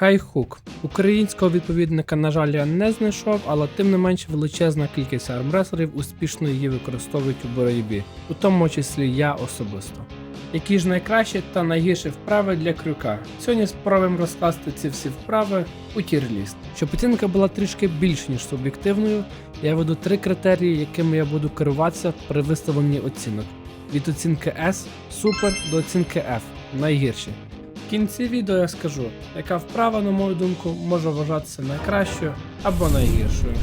Хайхук. Українського відповідника, на жаль, я не знайшов, але тим не менш величезна кількість армреслерів успішно її використовують у боротьбі, у тому числі я особисто. Які ж найкращі та найгірші вправи для крюка? Сьогодні спробуємо розкласти ці всі вправи у тірліст. Щоб оцінка була трішки більш ніж суб'єктивною, я веду три критерії, якими я буду керуватися при виставленні оцінок: від оцінки S супер до оцінки F найгірші. В кінці відео я скажу, яка вправа, на мою думку, може вважатися найкращою або найгіршою.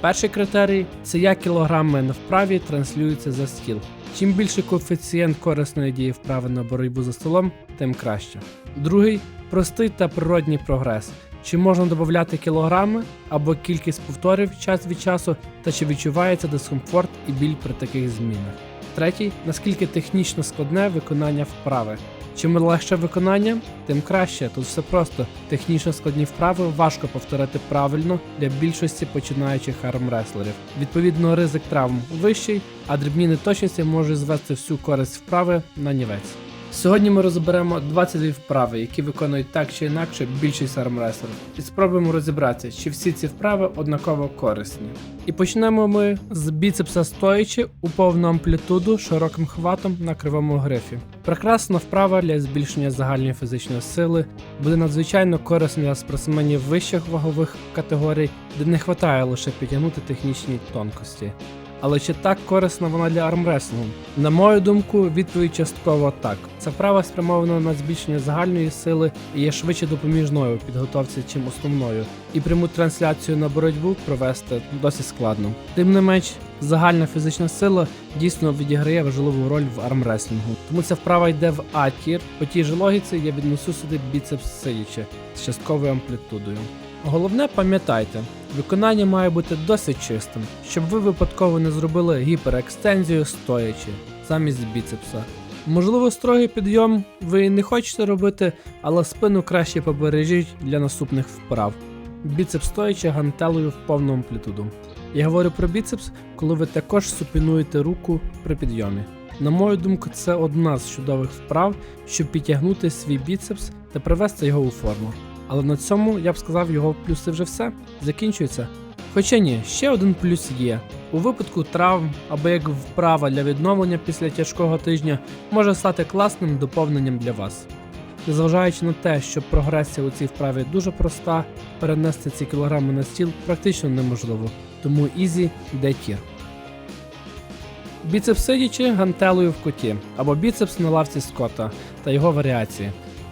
Перший критерій це як кілограми на вправі транслюються за стіл. Чим більший коефіцієнт корисної дії вправи на боротьбу за столом, тим краще. Другий простий та природній прогрес. Чи можна додати кілограми або кількість повторів час від часу, та чи відчувається дискомфорт і біль при таких змінах. Третій наскільки технічно складне виконання вправи. Чим легше виконання, тим краще. Тут все просто. Технічно складні вправи важко повторити правильно для більшості починаючих армреслерів. Відповідно, ризик травм вищий, а дрібні неточності можуть звести всю користь вправи на нівець. Сьогодні ми розберемо 22 вправи, які виконують так чи інакше більшість армреслерів, і спробуємо розібратися, чи всі ці вправи однаково корисні. І почнемо ми з біцепса стоячи у повну амплітуду широким хватом на кривому грифі. Прекрасна вправа для збільшення загальної фізичної сили буде надзвичайно корисна для спортсменів вищих вагових категорій, де не вистачає лише підтягнути технічні тонкості. Але чи так корисна вона для армреслингу? На мою думку, відповідь частково так. Ця вправа спрямована на збільшення загальної сили і є швидше допоміжною у підготовці, чим основною, і пряму трансляцію на боротьбу провести досить складно. Тим не менш, загальна фізична сила дійсно відіграє важливу роль в армреслінгу. Тому ця вправа йде в А-тір. По тій же логіці я віднесу сюди біцепс сидячи з частковою амплітудою. Головне пам'ятайте, виконання має бути досить чистим, щоб ви випадково не зробили гіперекстензію стоячи замість біцепса. Можливо, строгий підйом ви не хочете робити, але спину краще побережіть для наступних вправ. Біцепс стоячи гантелею в повну амплітуду. Я говорю про біцепс, коли ви також супінуєте руку при підйомі. На мою думку, це одна з чудових вправ, щоб підтягнути свій біцепс та привести його у форму. Але на цьому я б сказав, його плюси вже все закінчується. Хоча ні, ще один плюс є. У випадку травм або як вправа для відновлення після тяжкого тижня може стати класним доповненням для вас. Незважаючи на те, що прогресія у цій вправі дуже проста, перенести ці кілограми на стіл практично неможливо, тому ізі де тір. Біцепс сидячи гантелею в куті або біцепс на лавці скота та його варіації.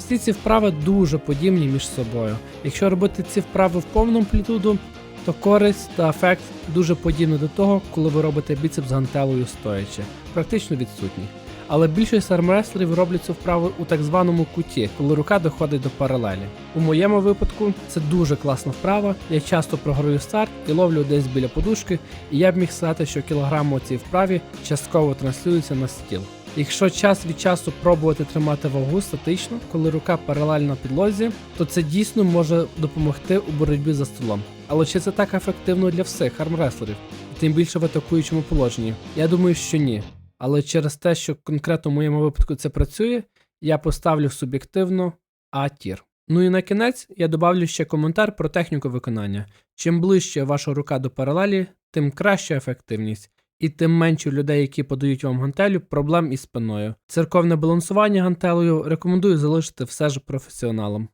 Всі ці вправи дуже подібні між собою. Якщо робити ці вправи в повну амплітуду, то користь та ефект дуже подібні до того, коли ви робите біцепс гантелею стоячи, практично відсутні. Але більшість армреслерів роблять цю вправу у так званому куті, коли рука доходить до паралелі. У моєму випадку це дуже класна вправа. Я часто програю старт і ловлю десь біля подушки, і я б міг сказати, що кілограм у цій вправі частково транслюється на стіл. Якщо час від часу пробувати тримати вагу статично, коли рука паралельно підлозі, то це дійсно може допомогти у боротьбі за столом. Але чи це так ефективно для всіх армреслерів, тим більше в атакуючому положенні? Я думаю, що ні. Але через те, що конкретно в моєму випадку це працює, я поставлю суб'єктивно А-тір. Ну і на кінець я добавлю ще коментар про техніку виконання. Чим ближче ваша рука до паралелі, тим краща ефективність. І тим менше людей, які подають вам гантелю, проблем із спиною. Церковне балансування гантелею рекомендую залишити все ж професіоналам.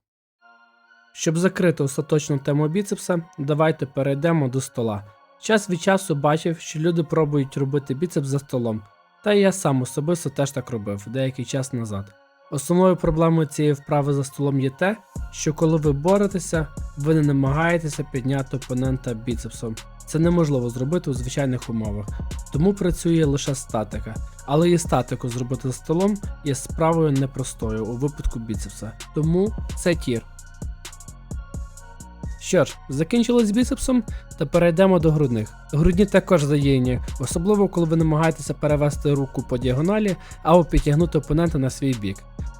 Щоб закрити остаточну тему біцепса, давайте перейдемо до стола. Час від часу бачив, що люди пробують робити біцепс за столом, та і я сам особисто теж так робив деякий час назад. Основною проблемою цієї вправи за столом є те, що коли ви боретеся, ви не намагаєтеся підняти опонента біцепсом. Це неможливо зробити у звичайних умовах, тому працює лише статика. Але і статику зробити за столом є справою непростою у випадку біцепса. Тому це тір. Що ж, закінчили з біцепсом, та перейдемо до грудних. Грудні також задіяні, особливо коли ви намагаєтеся перевести руку по діагоналі або підтягнути опонента на свій бік.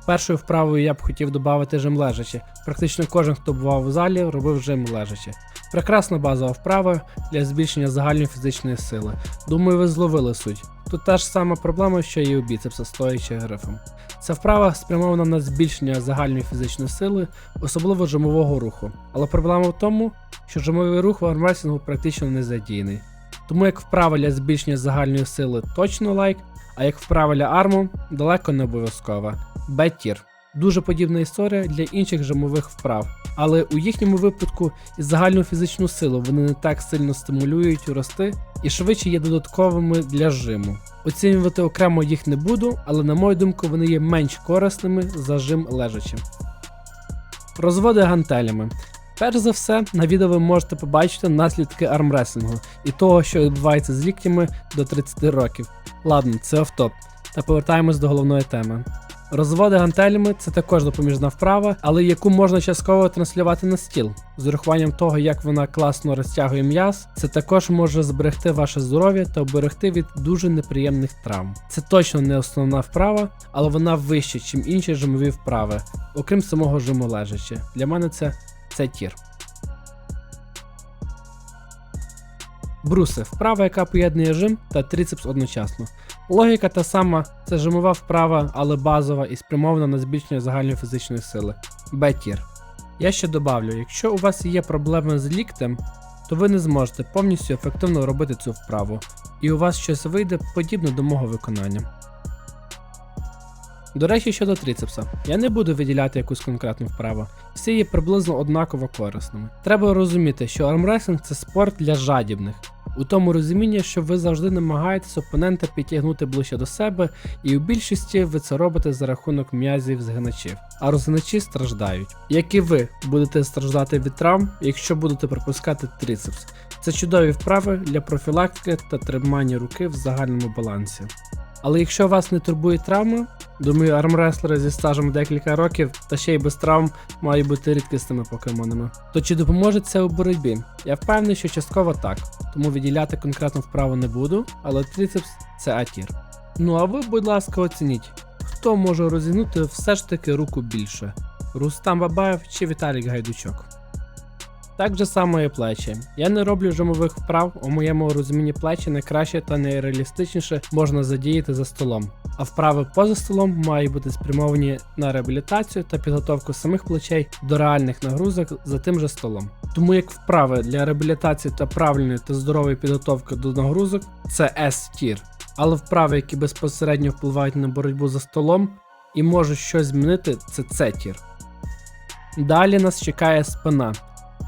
Першою вправою я б хотів додати жим лежачи. Практично кожен, хто бував у залі, робив жим лежачи. Прекрасна базова вправа для збільшення загальної фізичної сили. Думаю, ви зловили суть. Тут та ж сама проблема, що і у біцепса, стоячи грифом. Ця вправа спрямована на збільшення загальної фізичної сили, особливо жимового руху. Але проблема в тому, що жимовий рух в армресінгу практично не задіяний. Тому як вправа для збільшення загальної сили точно лайк, а як вправа для арму далеко не обов'язкова. Б-тір. Дуже подібна історія для інших жимових вправ, але у їхньому випадку і загальну фізичну силу вони не так сильно стимулюють рости і швидше є додатковими для жиму. Оцінювати окремо їх не буду, але на мою думку вони є менш корисними за жим лежачи. Розводи гантелями. Перш за все, на відео ви можете побачити наслідки армреслінгу і того, що відбувається з ліктями до 30 років. Ладно, це автоп. Та повертаємось до головної теми. Розводи гантелями це також допоміжна вправа, але яку можна частково транслювати на стіл. З урахуванням того, як вона класно розтягує м'яз, це також може зберегти ваше здоров'я та оберегти від дуже неприємних травм. Це точно не основна вправа, але вона вища, ніж інші жимові вправи, окрім самого жиму лежачи. Для мене це, це тір. Бруси вправа, яка поєднує жим та трицепс одночасно. Логіка та сама, це жимова вправа, але базова і спрямована на збільшення загальної фізичної сили. Б-тір. Я ще добавлю, якщо у вас є проблеми з ліктем, то ви не зможете повністю ефективно робити цю вправу, і у вас щось вийде подібне до мого виконання. До речі, щодо трицепса, я не буду виділяти якусь конкретну вправу, всі є приблизно однаково корисними. Треба розуміти, що армресинг це спорт для жадібних, у тому розумінні, що ви завжди намагаєтесь опонента підтягнути ближче до себе, і у більшості ви це робите за рахунок м'язів згиначів, а розгиначі страждають. Як і ви будете страждати від травм, якщо будете пропускати трицепс. Це чудові вправи для профілактики та тримання руки в загальному балансі. Але якщо вас не турбує травми, думаю, армреслери зі стажем декілька років та ще й без травм мають бути рідкісними покемонами. То чи допоможе це у боротьбі? Я впевнений, що частково так, тому виділяти конкретну вправу не буду, але трицепс це атір. Ну а ви, будь ласка, оцініть, хто може розігнути все ж таки руку більше: Рустам Бабаєв чи Віталік Гайдучок. Так же само і плечі. Я не роблю жимових вправ, у моєму розумінні плечі найкраще та найреалістичніше можна задіяти за столом. А вправи поза столом мають бути спрямовані на реабілітацію та підготовку самих плечей до реальних нагрузок за тим же столом. Тому як вправи для реабілітації та правильної та здорової підготовки до нагрузок це S-тір. Але вправи, які безпосередньо впливають на боротьбу за столом і можуть щось змінити, це C-тір. Далі нас чекає спина.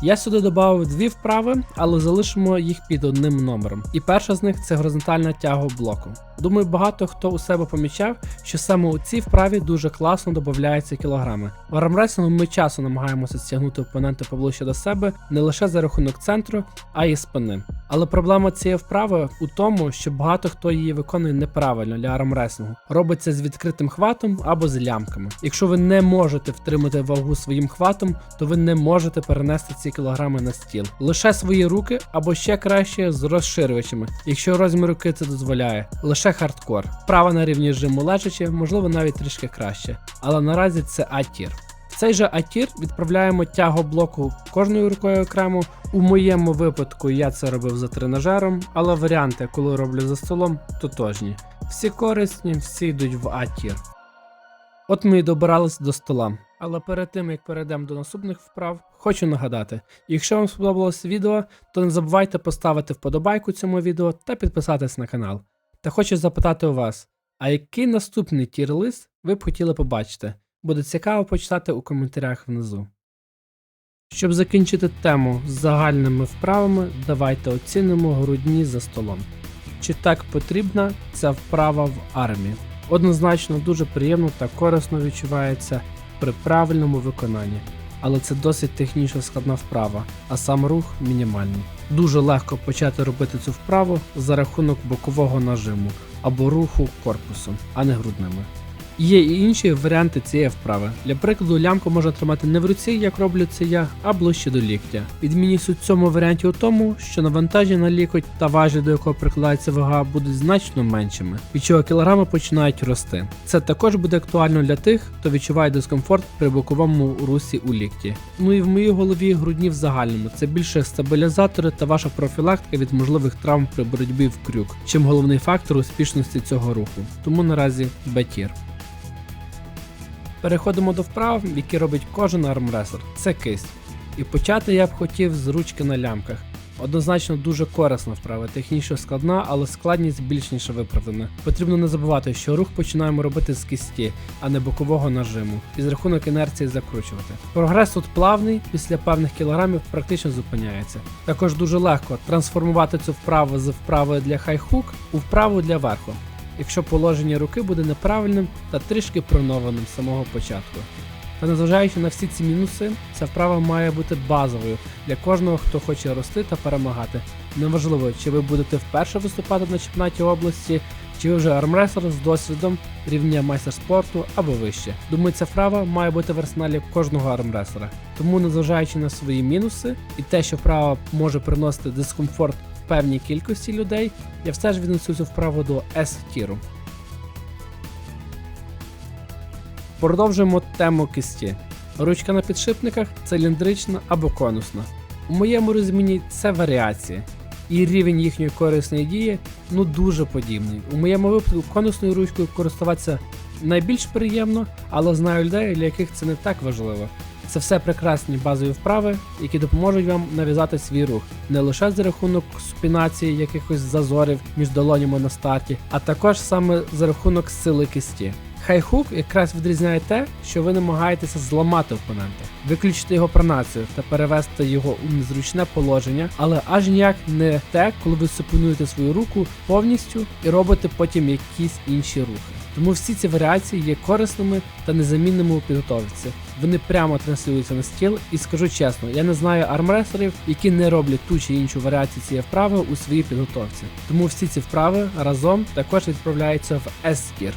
Я сюди додав дві вправи, але залишимо їх під одним номером. І перша з них це горизонтальна тяга блоку. Думаю, багато хто у себе помічав, що саме у цій вправі дуже класно додаються кілограми. В армресингу ми часто намагаємося стягнути опонента поближче до себе не лише за рахунок центру, а й спини. Але проблема цієї вправи у тому, що багато хто її виконує неправильно для армресингу. Робиться з відкритим хватом або з лямками. Якщо ви не можете втримати вагу своїм хватом, то ви не можете перенести ці кілограми на стіл. Лише свої руки або ще краще з розширювачами, якщо розмір руки це дозволяє. Лише хардкор. Вправа на рівні жиму лежачи, можливо навіть трішки краще. Але наразі це атір. Цей же атір відправляємо тягу блоку кожною рукою окремо. У моєму випадку я це робив за тренажером, але варіанти, коли роблю за столом, тотожні. Всі корисні, всі йдуть в атір. От ми і добирались до стола. Але перед тим як перейдемо до наступних вправ, хочу нагадати: якщо вам сподобалось відео, то не забувайте поставити вподобайку цьому відео та підписатись на канал. Та хочу запитати у вас, а який наступний тір-лист ви б хотіли побачити? Буде цікаво почитати у коментарях внизу. Щоб закінчити тему з загальними вправами, давайте оцінимо грудні за столом. Чи так потрібна ця вправа в армії? Однозначно дуже приємно та корисно відчувається при правильному виконанні, але це досить технічно складна вправа, а сам рух мінімальний. Дуже легко почати робити цю вправу за рахунок бокового нажиму або руху корпусом, а не грудними. Є і інші варіанти цієї вправи. Для прикладу, лямку можна тримати не в руці, як роблю це я, а ближче до ліктя. Відмінність у цьому варіанті у тому, що навантаження на лікоть та важіль, до якого прикладається вага, будуть значно меншими, від чого кілограми починають рости. Це також буде актуально для тих, хто відчуває дискомфорт при боковому русі у лікті. Ну і в моїй голові грудні в загальному це більше стабілізатори та ваша профілактика від можливих травм при боротьбі в крюк, чим головний фактор успішності цього руху. Тому наразі бетір. Переходимо до вправ, які робить кожен армресер. Це кисть. І почати я б хотів з ручки на лямках. Однозначно дуже корисна вправа, технічно складна, але складність більш ніж виправдана. Потрібно не забувати, що рух починаємо робити з кисті, а не бокового нажиму, і з рахунок інерції закручувати. Прогрес тут плавний, після певних кілограмів практично зупиняється. Також дуже легко трансформувати цю вправу з вправи для хайхук у вправу для верху, якщо положення руки буде неправильним та трішки пронованим з самого початку. Та незважаючи на всі ці мінуси, ця вправа має бути базовою для кожного, хто хоче рости та перемагати. Неважливо, чи ви будете вперше виступати на чемпіонаті області, чи ви вже армресер з досвідом рівня майстер спорту або вище. Думаю, ця вправа має бути в арсеналі кожного армресера. Тому, незважаючи на свої мінуси і те, що вправа може приносити дискомфорт певній кількості людей, я все ж віднесу цю вправу до S-тіру. Продовжуємо тему кисті. Ручка на підшипниках циліндрична або конусна. У моєму розумінні це варіації, і рівень їхньої корисної дії ну дуже подібний. У моєму випадку конусною ручкою користуватися найбільш приємно, але знаю людей, для яких це не так важливо. Це все прекрасні базові вправи, які допоможуть вам нав'язати свій рух не лише за рахунок супінації якихось зазорів між долонями на старті, а також саме за рахунок сили кисті. Хайхук якраз відрізняє те, що ви намагаєтеся зламати опонента, виключити його пронацію та перевести його у незручне положення, але аж ніяк не те, коли ви супинуєте свою руку повністю і робите потім якісь інші рухи. Тому всі ці варіації є корисними та незамінними у підготовці. Вони прямо транслюються на стіл, і скажу чесно, я не знаю армресерів, які не роблять ту чи іншу варіацію цієї вправи у своїй підготовці. Тому всі ці вправи разом також відправляються в S-тір.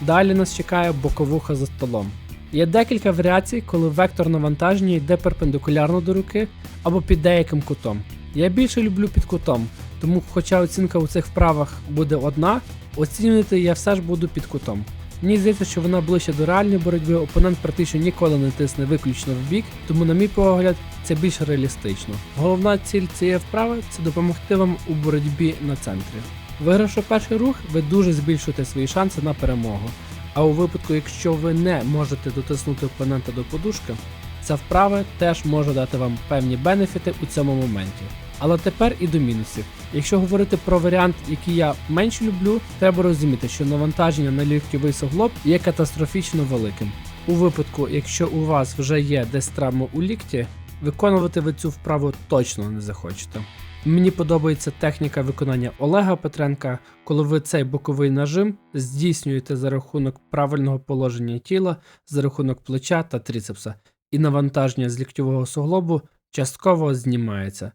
Далі нас чекає боковуха за столом. Є декілька варіацій, коли вектор навантаження йде перпендикулярно до руки або під деяким кутом. Я більше люблю під кутом, тому хоча оцінка у цих вправах буде одна, оцінювати я все ж буду під кутом. Мені здається, що вона ближче до реальної боротьби, опонент практично ніколи не тисне виключно в бік, тому, на мій погляд, це більш реалістично. Головна ціль цієї вправи це допомогти вам у боротьбі на центрі. Вигравши перший рух, ви дуже збільшуєте свої шанси на перемогу. А у випадку, якщо ви не можете дотиснути опонента до подушки, ця вправа теж може дати вам певні бенефіти у цьому моменті. Але тепер і до мінусів. Якщо говорити про варіант, який я менш люблю, треба розуміти, що навантаження на ліктьовий суглоб є катастрофічно великим. У випадку, якщо у вас вже є десь травма у лікті, виконувати ви цю вправу точно не захочете. Мені подобається техніка виконання Олега Петренка, коли ви цей боковий нажим здійснюєте за рахунок правильного положення тіла, за рахунок плеча та трицепса, і навантаження з ліктьового суглобу частково знімається.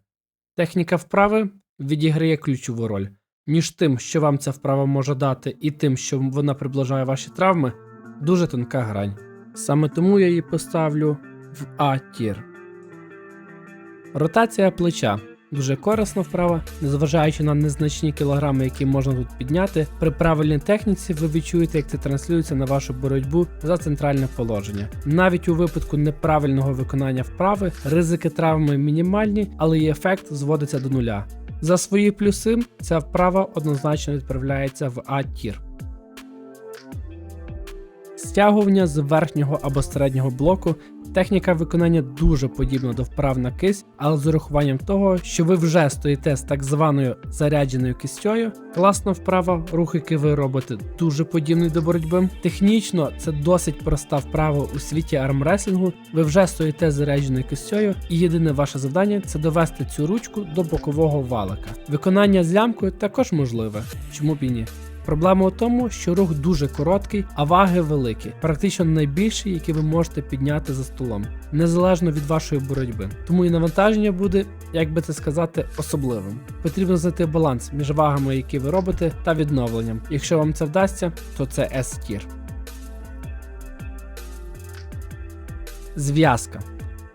Техніка вправи відіграє ключову роль. Між тим, що вам ця вправа може дати, і тим, що вона приближає ваші травми, дуже тонка грань. Саме тому я її поставлю в А-тір. Ротація плеча. Дуже корисна вправа, незважаючи на незначні кілограми, які можна тут підняти. При правильній техніці ви відчуєте, як це транслюється на вашу боротьбу за центральне положення. Навіть у випадку неправильного виконання вправи ризики травми мінімальні, але її ефект зводиться до нуля. За свої плюси ця вправа однозначно відправляється в А-тір. Стягування з верхнього або середнього блоку. Техніка виконання дуже подібна до вправ на кисть, але з урахуванням того, що ви вже стоїте з так званою зарядженою кистю. Класна вправа, рух, який ви робите, дуже подібний до боротьби. Технічно це досить проста вправа у світі армреслінгу. Ви вже стоїте з зарядженою кистю, і єдине ваше завдання це довести цю ручку до бокового валика. Виконання з лямкою також можливе, чому б і ні. Проблема у тому, що рух дуже короткий, а ваги великі, практично найбільші, які ви можете підняти за столом, незалежно від вашої боротьби. Тому і навантаження буде, як би це сказати, особливим. Потрібно знайти баланс між вагами, які ви робите, та відновленням. Якщо вам це вдасться, то це S-тір. Зв'язка.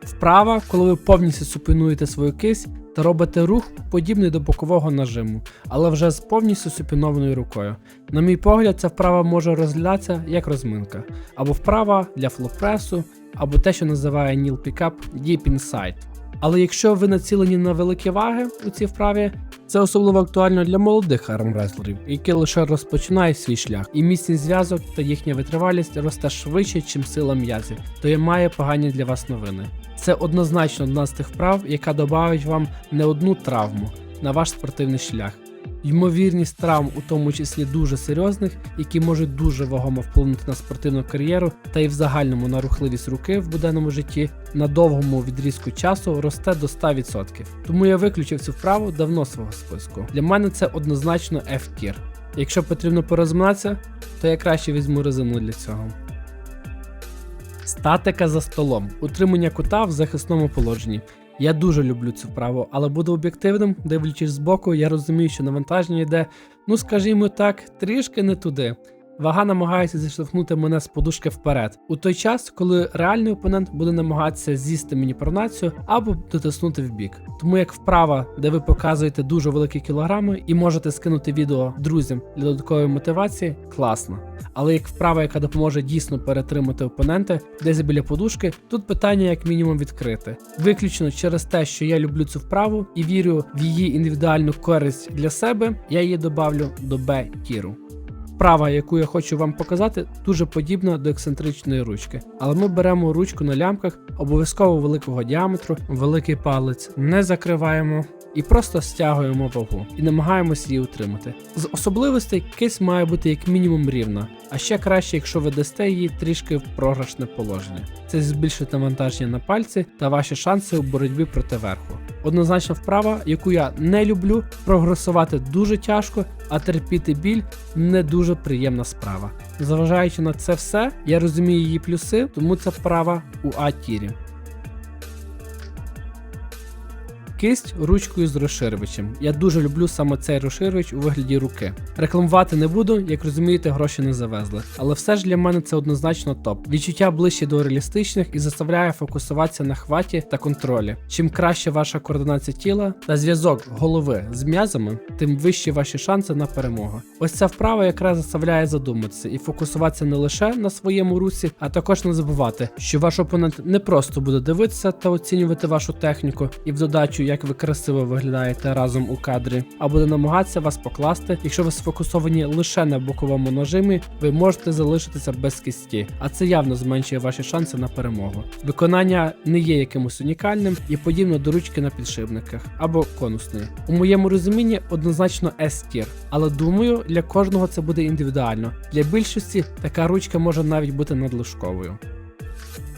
Вправа, коли ви повністю супінуєте свою кисть та робите рух, подібний до бокового нажиму, але вже з повністю супінованою рукою. На мій погляд, ця вправа може розглядатися як розминка, або вправа для флопресу, або те, що називає Ніл Pickup Deep Inside. Але якщо ви націлені на великі ваги у цій вправі, це особливо актуально для молодих армреслерів, які лише розпочинають свій шлях, і міцність зв'язок та їхня витривалість росте швидше, чим сила м'язів, то я маю погані для вас новини. Це однозначно одна з тих вправ, яка додавить вам не одну травму на ваш спортивний шлях. Ймовірність травм, у тому числі дуже серйозних, які можуть дуже вагомо вплинути на спортивну кар'єру та й в загальному на рухливість руки в буденному житті, на довгому відрізку часу росте до 100%. Тому я виключив цю вправу давно свого списку. Для мене це однозначно F-тір. Якщо потрібно порозминатися, то я краще візьму резину для цього. Статика за столом. Утримання кута в захисному положенні. Я дуже люблю цю вправу, але буду об'єктивним, дивлячись збоку, я розумію, що навантаження йде, ну скажімо так, трішки не туди. Вага намагається зіштовхнути мене з подушки вперед, у той час, коли реальний опонент буде намагатися з'їсти мені пронацію або дотиснути в бік. Тому як вправа, де ви показуєте дуже великі кілограми і можете скинути відео друзям для додаткової мотивації, класно. Але як вправа, яка допоможе дійсно перетримати опонента десь біля подушки, тут питання як мінімум відкрите. Виключно через те, що я люблю цю вправу і вірю в її індивідуальну користь для себе, я її добавлю до Б тіру. Вправа, яку я хочу вам показати, дуже подібна до ексцентричної ручки. Але ми беремо ручку на лямках, обов'язково великого діаметру, великий палець не закриваємо і просто стягуємо вагу і намагаємося її утримати. З особливостей кисть має бути як мінімум рівна, а ще краще, якщо ви дасте її трішки в програшне положення. Це збільшить навантаження на пальці та ваші шанси у боротьбі проти верху. Однозначно вправа, яку я не люблю, прогресувати дуже тяжко, а терпіти біль не дуже приємна справа. Зважаючи на це все, я розумію її плюси, тому це вправа у А-тірі. Кисть ручкою з розширювачем. Я дуже люблю саме цей розширювач у вигляді руки. Рекламувати не буду, як розумієте, гроші не завезли. Але все ж для мене це однозначно топ. Відчуття ближче до реалістичних і заставляє фокусуватися на хваті та контролі. Чим краще ваша координація тіла та зв'язок голови з м'язами, тим вищі ваші шанси на перемогу. Ось ця вправа якраз заставляє задуматися і фокусуватися не лише на своєму русі, а також не забувати, що ваш опонент не просто буде дивитися та оцінювати вашу техніку і в додачу як ви красиво виглядаєте разом у кадрі, а буде намагатися вас покласти. Якщо ви сфокусовані лише на боковому нажимі, ви можете залишитися без кисті, а це явно зменшує ваші шанси на перемогу. Виконання не є якимось унікальним і подібно до ручки на підшипниках або конусної. У моєму розумінні однозначно S-тір, але думаю, для кожного це буде індивідуально. Для більшості така ручка може навіть бути надлишковою.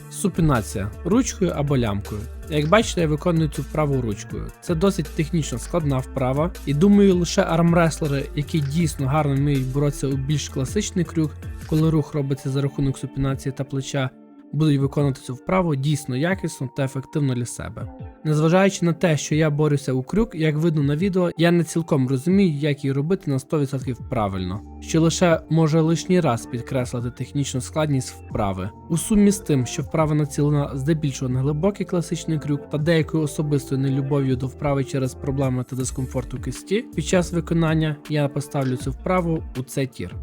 Супінація ручкою або лямкою. Як бачите, я виконую цю вправу ручкою. Це досить технічно складна вправа, і думаю, лише армреслери, які дійсно гарно вміють боротися у більш класичний крюк, коли рух робиться за рахунок супінації та плеча, будуть виконувати цю вправу дійсно якісно та ефективно для себе. Незважаючи на те, що я борюся у крюк, як видно на відео, я не цілком розумію, як її робити на 100% правильно, що лише може лишній раз підкреслити технічну складність вправи. У сумі з тим, що вправа націлена здебільшого на глибокий класичний крюк та деякою особистою нелюбов'ю до вправи через проблеми та дискомфорт у кисті, під час виконання я поставлю цю вправу у цей тір.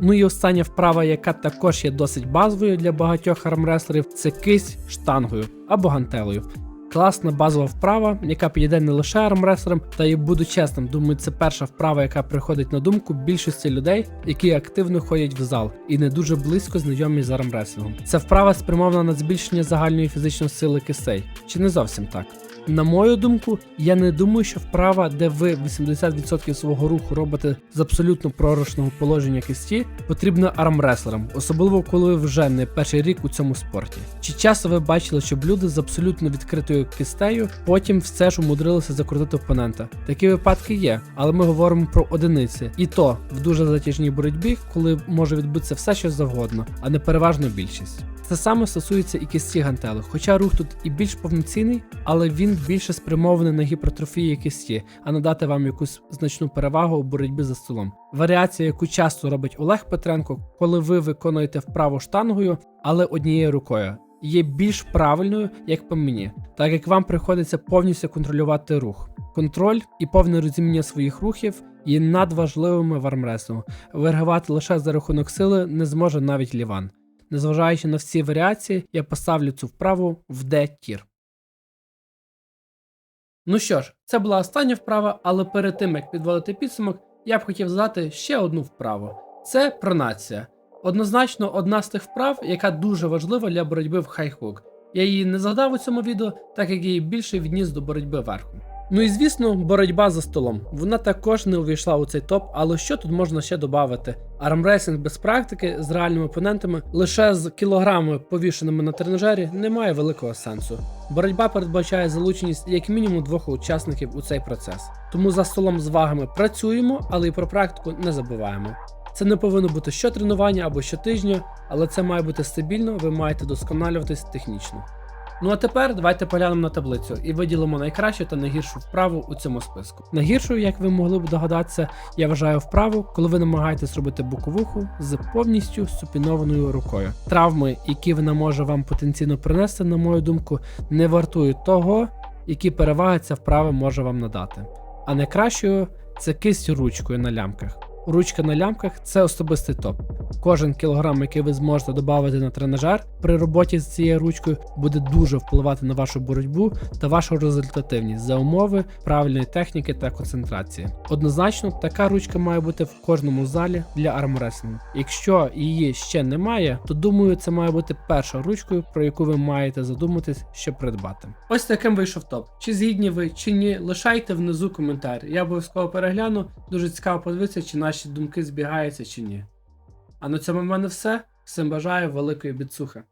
Ну і остання вправа, яка також є досить базовою для багатьох армреслерів, це кисть штангою або гантелею. Класна базова вправа, яка підійде не лише армреслерам, та й буду чесним, думаю, це перша вправа, яка приходить на думку більшості людей, які активно ходять в зал і не дуже близько знайомі з армреслингом. Ця вправа спрямована на збільшення загальної фізичної сили кисей, чи не зовсім так. На мою думку, я не думаю, що вправа, де ви 80% свого руху робите з абсолютно пророчного положення кисті, потрібна армреслерам, особливо коли ви вже не перший рік у цьому спорті. Чи часто ви бачили, щоб люди з абсолютно відкритою кистею потім все ж умудрилися закрутити опонента? Такі випадки є, але ми говоримо про одиниці, і то в дуже затяжній боротьбі, коли може відбутися все, що завгодно, а не переважно більшість. Це саме стосується і кисті гантели, хоча рух тут і більш повноцінний, але він більше спрямований на гіпертрофії кисті, а не дати вам якусь значну перевагу у боротьбі за столом. Варіація, яку часто робить Олег Петренко, коли ви виконуєте вправу штангою, але однією рукою, є більш правильною, як по мені, так як вам приходиться повністю контролювати рух. Контроль і повне розуміння своїх рухів є надважливими в армреслингу. Вигравати лише за рахунок сили не зможе навіть Ліван. Незважаючи на всі варіації, я поставлю цю вправу в D-тір. Ну що ж, це була остання вправа, але перед тим як підводити підсумок, я б хотів задати ще одну вправу. Це пронація. Однозначно одна з тих вправ, яка дуже важлива для боротьби в хайхук. Я її не згадав у цьому відео, так як її більше відніс до боротьби верхом. Ну і звісно, боротьба за столом. Вона також не увійшла у цей топ, але що тут можна ще додати? Армресінг без практики з реальними опонентами лише з кілограмами повішеними на тренажері не має великого сенсу. Боротьба передбачає залученість як мінімум двох учасників у цей процес. Тому за столом з вагами працюємо, але і про практику не забуваємо. Це не повинно бути щотренування або щотижня, але це має бути стабільно, ви маєте досконалюватись технічно. Ну а тепер давайте поглянемо на таблицю і виділимо найкращу та найгіршу вправу у цьому списку. Найгіршою, як ви могли б догадатися, я вважаю вправу, коли ви намагаєтесь робити боковуху з повністю супінованою рукою. Травми, які вона може вам потенційно принести, на мою думку, не вартують того, які переваги ця вправа може вам надати. А найкращою це кисть ручкою на лямках. Ручка на лямках це особистий топ. Кожен кілограм, який ви зможете додати на тренажер при роботі з цією ручкою, буде дуже впливати на вашу боротьбу та вашу результативність за умови правильної техніки та концентрації. Однозначно, така ручка має бути в кожному залі для армреслінгу. Якщо її ще немає, то думаю, це має бути першою ручкою, про яку ви маєте задуматись, щоб придбати. Ось таким вийшов топ. Чи згідні ви, чи ні, лишайте внизу коментар. Я обов'язково перегляну. Дуже цікаво подивитися, чи наші думки збігаються чи ні. А на цьому в мене все. Всім бажаю великої біцухи.